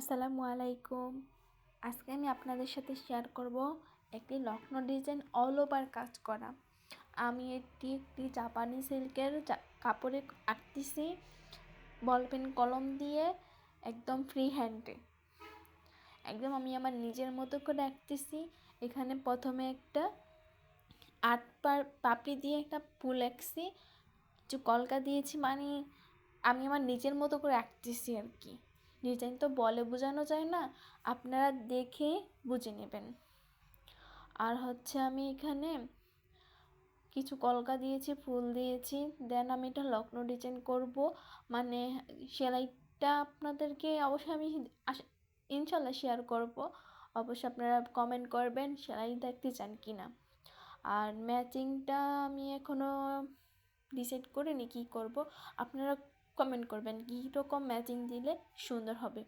আসসালামু আলাইকুম। আজকে আমি আপনাদের সাথে শেয়ার করব একটি লখনৌ ডিজাইন অল ওভার কাজ করা। আমি এটি একটি জাপানি সিল্কের কাপড়ে আঁকতেছি বলপেন কলম দিয়ে, একদম ফ্রি হ্যান্ডে একদম আমি আমার নিজের মতো করে আঁকতেছি এখানে প্রথমে একটা আট পার পাপড়ি দিয়ে একটা ফুল আঁকছি কিছু কলকা দিয়েছি মানে আমি আমার নিজের মতো করে আঁকতেছি আর কি। ডিজাইন তো বলে বোঝানো যায় না, আপনারা দেখে বুঝে নেবেন। আর হচ্ছে আমি এখানে কিছু কলকা দিয়েছি, ফুল দিয়েছি, দেন আমি এটা লক্ষ্ণৌ ডিজাইন করব। মানে সেলাইটা আপনাদেরকে অবশ্যই আমি ইনশাল্লাহ শেয়ার করব। অবশ্যই আপনারা কমেন্ট করবেন সেলাই দেখতে চান কি না আর ম্যাচিংটা আমি এখনও ডিসাইড করিনি কী করব। আপনারা কমেন্ট করবেন। কী রকম ম্যাচিং দিলে সুন্দর হবে।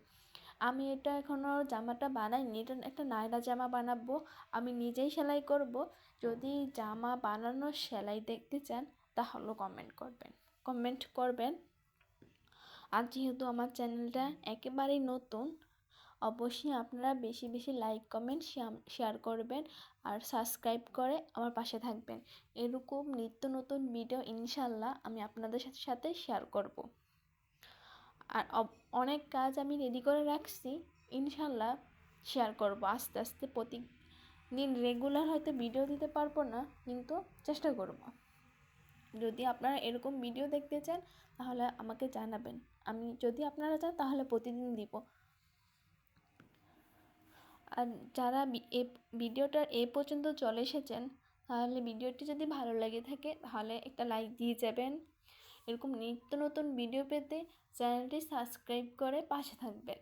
আমি এটা এখনও জামাটা বানাইনি। এটা একটা নায়রা জামা বানাবো। আমি নিজেই সেলাই করব। যদি জামা বানানোর সেলাই দেখতে চান, তাহলে কমেন্ট করবেন। কমেন্ট করবেন। আর যেহেতু আমার চ্যানেলটা একেবারেই নতুন অবশ্যই আপনারা বেশি বেশি লাইক কমেন্ট শেয়ার করবেন আর সাবস্ক্রাইব করে আমার পাশে থাকবেন। এরকম নিত্য নতুন ভিডিও ইনশাল্লাহ আমি আপনাদের সাথে সাথে শেয়ার করব। আর অনেক কাজ আমি রেডি করে রাখছি, ইনশাল্লাহ শেয়ার করব আস্তে আস্তে প্রতিদিন রেগুলার হয়তো ভিডিও দিতে পারব না, কিন্তু চেষ্টা করব। যদি আপনারা এরকম ভিডিও দেখতে চান, তাহলে আমাকে জানাবেন। আমি যদি আপনারা চান, তাহলে প্রতিদিন দিব। আর যারা এ ভিডিওটার এ পর্যন্ত চলে এসেছেন, তাহলে ভিডিওটি যদি ভালো লেগে থাকে, তাহলে একটা লাইক দিয়ে যাবেন। এরকম নিত্য নতুন ভিডিও পেতে চ্যানেলটি সাবস্ক্রাইব করে পাশে থাকবেন।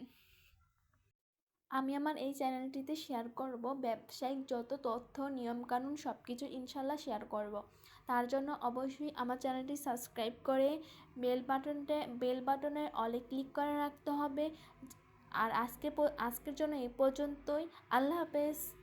আমি আমার এই চ্যানেলটিতে শেয়ার করব ব্যবসায়িক যত তথ্য, নিয়মকানুন সব কিছু ইনশাল্লাহ শেয়ার করব। তার জন্য অবশ্যই আমার চ্যানেলটি সাবস্ক্রাইব করে বেল বাটনটা, বেল বাটনে অলে ক্লিক করে রাখতে হবে। আর আজকে আজকের জন্য এই পর্যন্তই। আল্লাহ হাফেজ।